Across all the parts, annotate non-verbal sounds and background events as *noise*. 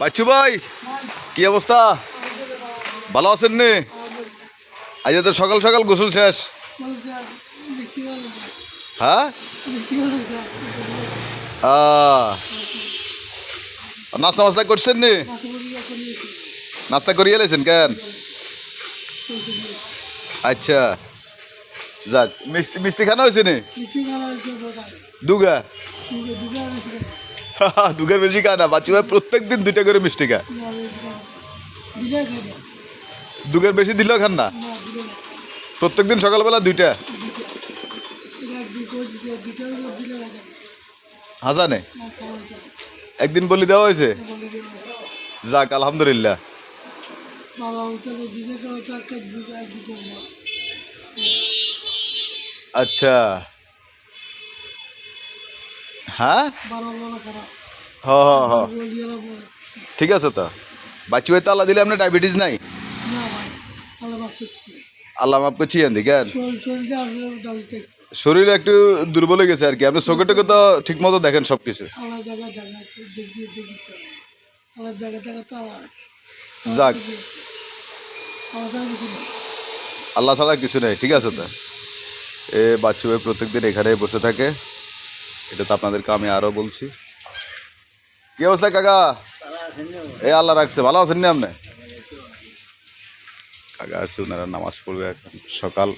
বাচ্চু ভাই, কি অবস্থা? ভালো আছেন নি? আজ তো সকাল সকাল গোসল শেষ। হ্যাঁ? নাস্তা মাস্তা করছেন নি? নাস্তা করিয়ে এলেছেন কেন? আচ্ছা যাক, মিষ্টি মিষ্টি খানা হয়েছে নি? দুগা? *laughs* দুগার বেশি খা না বাচ্চু ভাই, প্রত্যেক দিন দুইটা করে মিষ্টি খা। দুগের বেশি দিলেও খান না? প্রত্যেক দিন সকালবেলা দুইটা। হাসানে? একদিন বলি দেওয়া হয়েছে? যাক, আলহামদুলিল্লাহ। আচ্ছা। হ্যাঁ? ঠিক আছে তো। বাচ্চু ভাই তো আল্লাহ দিলে আপনার ডায়াবেটিস নাই? আল্লাহ মাফ করছি আন কেন? শরীর একটু দুর্বল হয়ে গেছে আর কি। আপনি চোখে টোকে তো ঠিক মতো দেখেন সব কিছু যাক। আল্লাহ ছাড়া কিছু নেই, ঠিক আছে তো। এ বাচ্চু প্রত্যেকদিন এখানে বসে থাকে। এটা তো আপনাদেরকে আমি আরও বলছি। কি অবস্থা কাকা? এই আল্লাহ রাখছে, ভালো আছেন না আপনি? কাকা আসছে ওনারা নামাজ পড়বে এখন। সকাল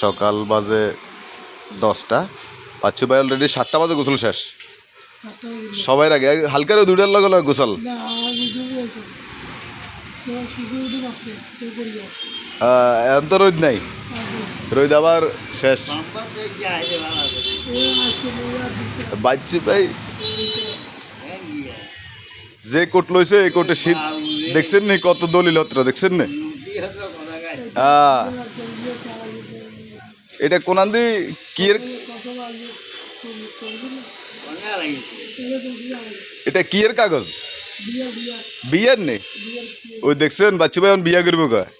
সকাল বাজে দশটা। বাচ্চু ভাই অলরেডি সাতটা বাজে গোসল শেষ। সবাই আগে হালকারে দুটার লগে লগে গোসল। এখন তো রোদ নাই। রোদ আবার শেষ। বাচ্চু ভাই। যে কোট লইছে, এই কোটে শীত। দেখছেন নি কত দলিল দলিলত্র, দেখছেন নি? এটা কোনান্দি কি এর এটা কি এর কাগজ? বিয়ের নেই ওই দেখছেন, বাচ্চু ভাই বিয়া করব কয়?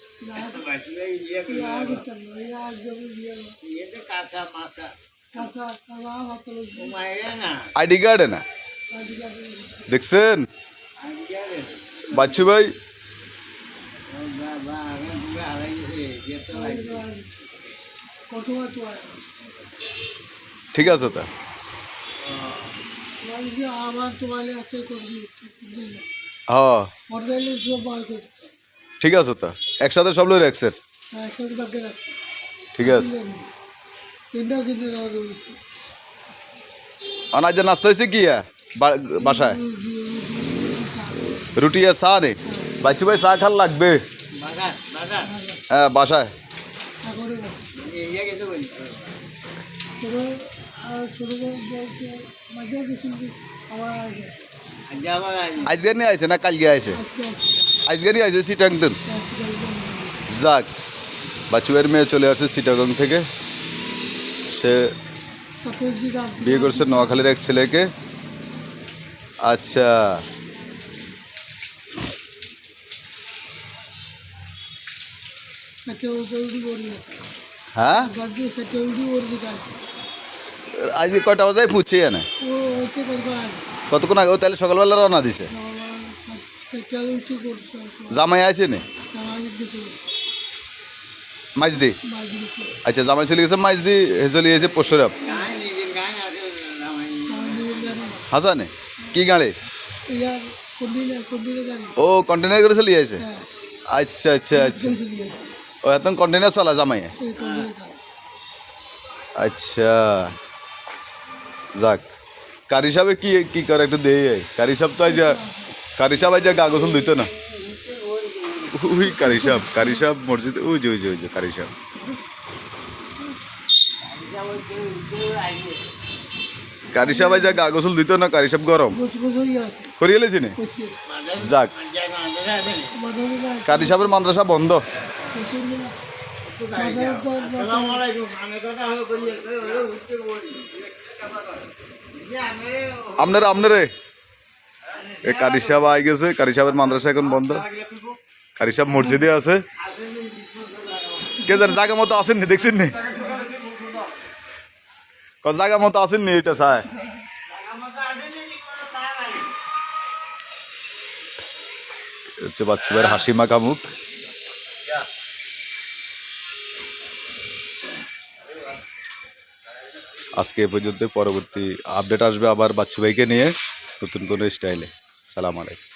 আইডি কার্ডে না দেখছেন বাচ্চু ভাই ঠিক আছে তা ঠিক আছে তা একসাথে সব লোক রাখছেন ঠিক আছে অনাজ নাস্তা হয়েছে কি? বাসায়? রুটি আর চা নেই? বাচ্চু ভাই চা খাল লাগবে। হ্যাঁ বাসায়। আজকে নিয়ে আইছে না কালকে আইছে? আজকে নিয়ে আইছে সিটাংটন যাক বাচ্চু ভাইয়ের মেয়ে চলে আসছে সিটাগং থেকে। সে বিয়ে করছে নোয়াখালীর এক ছেলেকে। আচ্ছা। হ্যাঁ? আজকে কয়টা বাজায়? পুচ্ছে না ও হইতে করব আগে? কতক্ষণ আগে তাহলে সকালবেলা রওনা দিছে। জামাই আছে নে? মাইজদি আচ্ছা জামাই চলে গেছে মাইজদি হে চলে গেছে পরশুরাম হাসানে, কি গাড়ি? ও কন্টেনার করে চলে যাইছে আচ্ছা আচ্ছা আচ্ছা। ও, এখন কন্টেনার চালা জামাই? আচ্ছা। যাক, কারি সাহেবে কি কি করে একটু দেই। কারি সাহেব তো আজ কারি সাহেব আজ গা গোসল দিত না। উই কারি সাহেব কারি সাহেব মসজিদ, ওই যে ওই যে ওই যে, কারি সাহেব কারি সাহেব আজ গা গোসল দিত না, কারি সাহেব গরম? করিয়ে লেছি নে? যাক। কারি সাহেবের মাদ্রাসা বন্ধ। আপনারা আপনারে কারি সাহেব আই গেছে, কারি সাহেবের মাদ্রাসা এখন বন্ধ। সাহেব মসজিদে আছে। কে জানে জায়গা মতো আসেননি দেখছেন নি? জায়গা মতো আসেননি এটা চায় হচ্ছে বাচ্চু হাসি মাখা মুখ আজকে এ পর্যন্ত পরবর্তী আপডেট আসবে আবার বাচ্চু ভাইকে নিয়ে নতুন কোনো স্টাইলে। সালাম আলাইকুম।